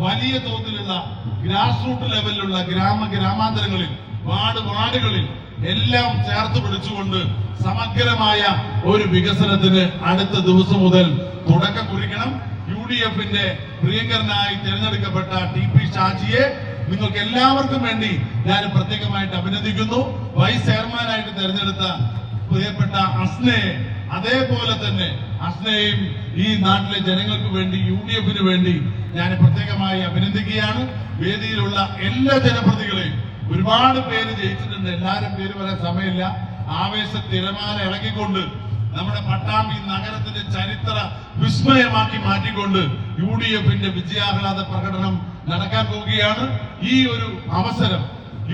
വലിയ തോതിലുള്ള grass root ലെവലിലുള്ള ഗ്രാമ ഗ്രാമാന്തരങ്ങളിൽ വാർഡ് വാർഡുകളിൽ എല്ലാം ചേർത്ത് പിടിച്ചുകൊണ്ട് സമഗ്രമായ ഒരു വികസനത്തിന് അടുത്ത ദിവസം മുതൽ തുടക്കം കുറിക്കണം. യു ഡി എഫിന്റെ പ്രിയങ്കരനായി തിരഞ്ഞെടുക്കപ്പെട്ട ടി പി ഷാജിയെ നിങ്ങൾക്ക് എല്ലാവർക്കും വേണ്ടി ഞാൻ പ്രത്യേകമായിട്ട് അഭിനന്ദിക്കുന്നു. വൈസ് ചെയർമാനായിട്ട് തിരഞ്ഞെടുത്ത പ്രിയപ്പെട്ട അസ്നയെ അതേപോലെ തന്നെ അസ്നയെയും ഈ നാട്ടിലെ ജനങ്ങൾക്ക് വേണ്ടി യു ഡി എഫിന് വേണ്ടി ഞാൻ പ്രത്യേകമായി അഭിനന്ദിക്കുകയാണ്. വേദിയിലുള്ള എല്ലാ ജനപ്രതികളെയും ഒരുപാട് പേര് ജയിച്ചിട്ടുണ്ട്. എല്ലാവരും പേര് പറയാൻ സമയമില്ല. ആവേശ തിരമാല ഇളകിക്കൊണ്ട് നമ്മുടെ പട്ടാമ്പി നഗരത്തിന്റെ ചരിത്ര വിസ്മയമാക്കി മാറ്റിക്കൊണ്ട് യു ഡി എഫിന്റെ വിജയാഹ്ലാദ പ്രകടനം നടക്കാൻ പോവുകയാണ്. ഈ ഒരു അവസരം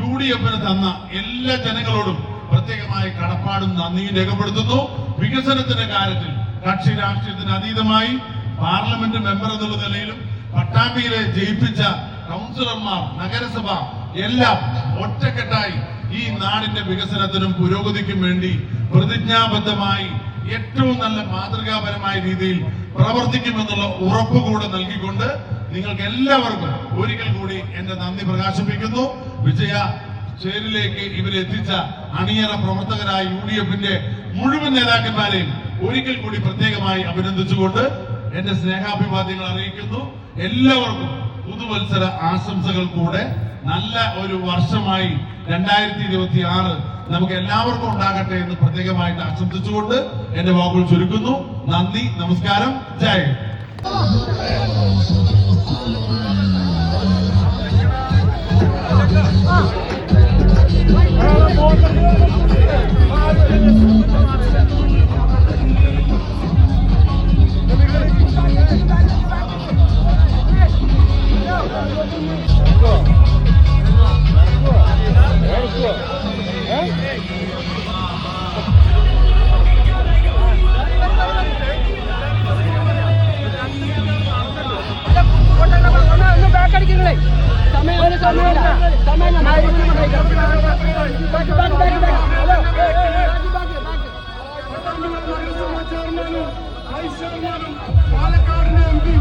യു ഡി എഫിന് തന്ന എല്ലാ ജനങ്ങളോടും പ്രത്യേകമായ കടപ്പാടും നന്ദിയും രേഖപ്പെടുത്തുന്നു. വികസനത്തിന്റെ കാര്യത്തിൽ കക്ഷി രാഷ്ട്രീയത്തിന് അതീതമായി പാർലമെന്റ് മെമ്പർ എന്നുള്ള നിലയിലും പട്ടാമ്പിയിലെ ജയിപ്പിച്ച കൗൺസിലർമാർ നഗരസഭ എല്ലാം ഒറ്റക്കെട്ടായി ഈ നാടിന്റെ വികസനത്തിനും പുരോഗതിക്കും വേണ്ടി പ്രതിജ്ഞാബദ്ധമായി ഏറ്റവും നല്ല മാതൃകാപരമായ രീതിയിൽ പ്രവർത്തിക്കുമെന്നുള്ള ഉറപ്പ് കൂടെ നൽകിക്കൊണ്ട് നിങ്ങൾക്ക് എല്ലാവർക്കും ഒരിക്കൽ കൂടി എന്റെ നന്ദി പ്രകാശിപ്പിക്കുന്നു. വിജയ ചേരിലേക്ക് ഇവരെത്തിച്ച അണിയറ പ്രവർത്തകരായ യു ഡി എഫിന്റെ മുഴുവൻ നേതാക്കന്മാരെയും ഒരിക്കൽ കൂടി പ്രത്യേകമായി അഭിനന്ദിച്ചുകൊണ്ട് എന്റെ സ്നേഹാഭിവാദ്യങ്ങൾ അറിയിക്കുന്നു. എല്ലാവർക്കും പുതുവത്സര ആശംസകൾ കൂടെ. നല്ല ഒരു വർഷമായി രണ്ടായിരത്തി ഇരുപത്തി ആറ് നമുക്ക് എല്ലാവർക്കും ഉണ്ടാകട്ടെ എന്ന് പ്രത്യേകമായിട്ട് ആശംസിച്ചുകൊണ്ട് എന്റെ വാക്കുകൾ ചുരുക്കുന്നു. നന്ദി നമസ്കാരം. ജയ് ഹിന്ദ്. ఐశ్వర్యానం పాలకాడిన ఎంపీ